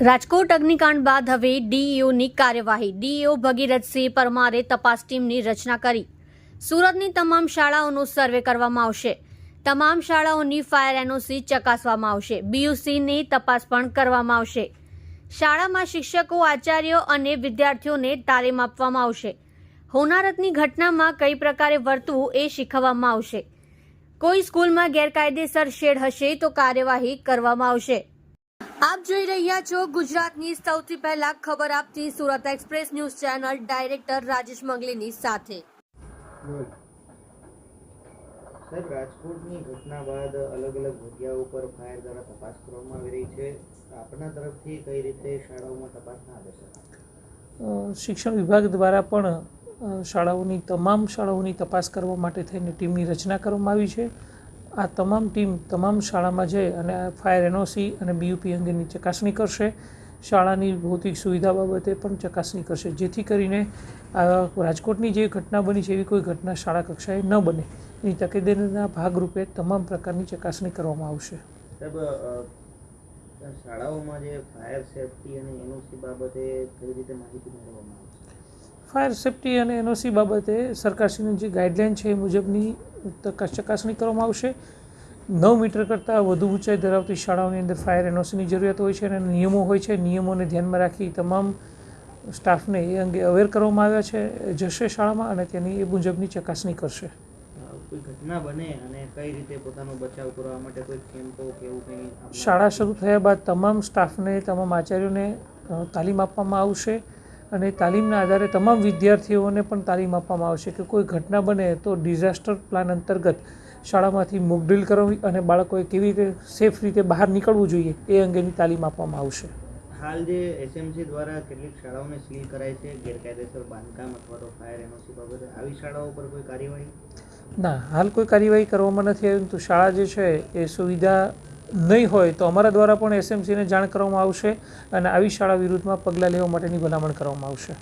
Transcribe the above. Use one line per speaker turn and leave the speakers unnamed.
રાજકોટ અગ્નિકાંડ બાદ હવે ડીઈઓની કાર્યવાહી. ડીઈઓ ભગીરથસિંહ પરમારે તપાસ ટીમની રચના કરી. સુરતની તમામ શાળાઓનો સર્વે કરવામાં આવશે. તમામ શાળાઓની ફાયર એનઓસી ચકાસવામાં આવશે. બીયુસીની તપાસ પણ કરવામાં આવશે. શાળામાં શિક્ષકો, આચાર્યો અને વિદ્યાર્થીઓને તાલીમ આપવામાં આવશે. હોનારતની ઘટનામાં કઈ પ્રકારે વર્તવું એ શીખવવામાં આવશે. કોઈ સ્કૂલમાં ગેરકાયદેસર શેડ હશે તો કાર્યવાહી કરવામાં આવશે. આપ જોઈ રહ્યા છો ગુજરાતની સૌથી પહેલા ખબર આપતી Surat express news channel director Rajesh મંગલીની સાથે.
સાહેબ રાજકોટની ઘટના બાદ અલગ અલગ જગ્યાઓ પર ફાયર દ્વારા તપાસ કરવામાં આવી રહી છે. આપના તરફથી કઈ રીતે શાળાઓમાં તપાસના આદેશ?
શિક્ષણ વિભાગ દ્વારા પણ શાળાઓની તમામ શાળાઓની તપાસ કરવા માટે થઈને ટીમની રચના કરવામાં આવી છે. આ તમામ ટીમ તમામ શાળામાં જઈ અને આ ફાયર એનઓસી અને બીયુપી અંગેની ચકાસણી કરશે. શાળાની ભૌતિક સુવિધા બાબતે પણ ચકાસણી કરશે. જેથી કરીને આ રાજકોટની જે ઘટના બની છે એવી કોઈ ઘટના શાળા કક્ષાએ ન બને. એની તકેદારીના ભાગરૂપે તમામ પ્રકારની ચકાસણી કરવામાં આવશે.
શાળાઓમાં જે ફાયર સેફટી અને એનઓસી બાબતે કઈ રીતે માહિતી મેળવવામાં આવશે?
ફાયર સેફટી અને એનઓસી બાબતે સરકારશ્રીની જે ગાઈડલાઇન છે એ મુજબની ચકાસણી કરવામાં આવશે. નવ મીટર કરતાં વધુ ઊંચાઈ ધરાવતી શાળાઓની અંદર ફાયર એનઓસીની જરૂરિયાત હોય છે અને નિયમો હોય છે. નિયમોને ધ્યાનમાં રાખી તમામ સ્ટાફને એ અંગે અવેર કરવામાં આવ્યા છે. જશે શાળામાં અને તેની એ મુજબની ચકાસણી કરશે.
કોઈ ઘટના બને અને કઈ રીતે પોતાનો બચાવ કરવા માટે કોઈ કેમ્પો કે એવું કંઈ
શાળા શરૂ થયા બાદ તમામ સ્ટાફને તમામ આચાર્યોને તાલીમ આપવામાં આવશે. અને તાલીમના આધારે તમામ વિદ્યાર્થીઓને પણ તાલીમ આપવામાં આવશે કે કોઈ ઘટના બને તો ડિઝાસ્ટર પ્લાન અંતર્ગત શાળામાંથી મોકડ્રીલ કરવી અને બાળકોએ કેવી રીતે સેફ રીતે બહાર નીકળવું જોઈએ એ અંગેની તાલીમ આપવામાં આવશે.
હાલ જે એસએમસી દ્વારા કેટલીક શાળાઓને સીલ કરાય છે ગેરકાયદેસર બાંધકામ અથવા તો ફાયર એનઓસી બાબતે આવી શાળાઓ પર કોઈ કાર્યવાહી?
ના હાલ કોઈ કાર્યવાહી કરવામાં નથી આવી તો શાળા જે છે એ સુવિધા નહીં હોય તો અમારા દ્વારા પણ એસએમસીને જાણ કરવામાં આવશે અને આવી શાળા વિરુદ્ધમાં પગલાં લેવા માટેની ભલામણ કરવામાં આવશે.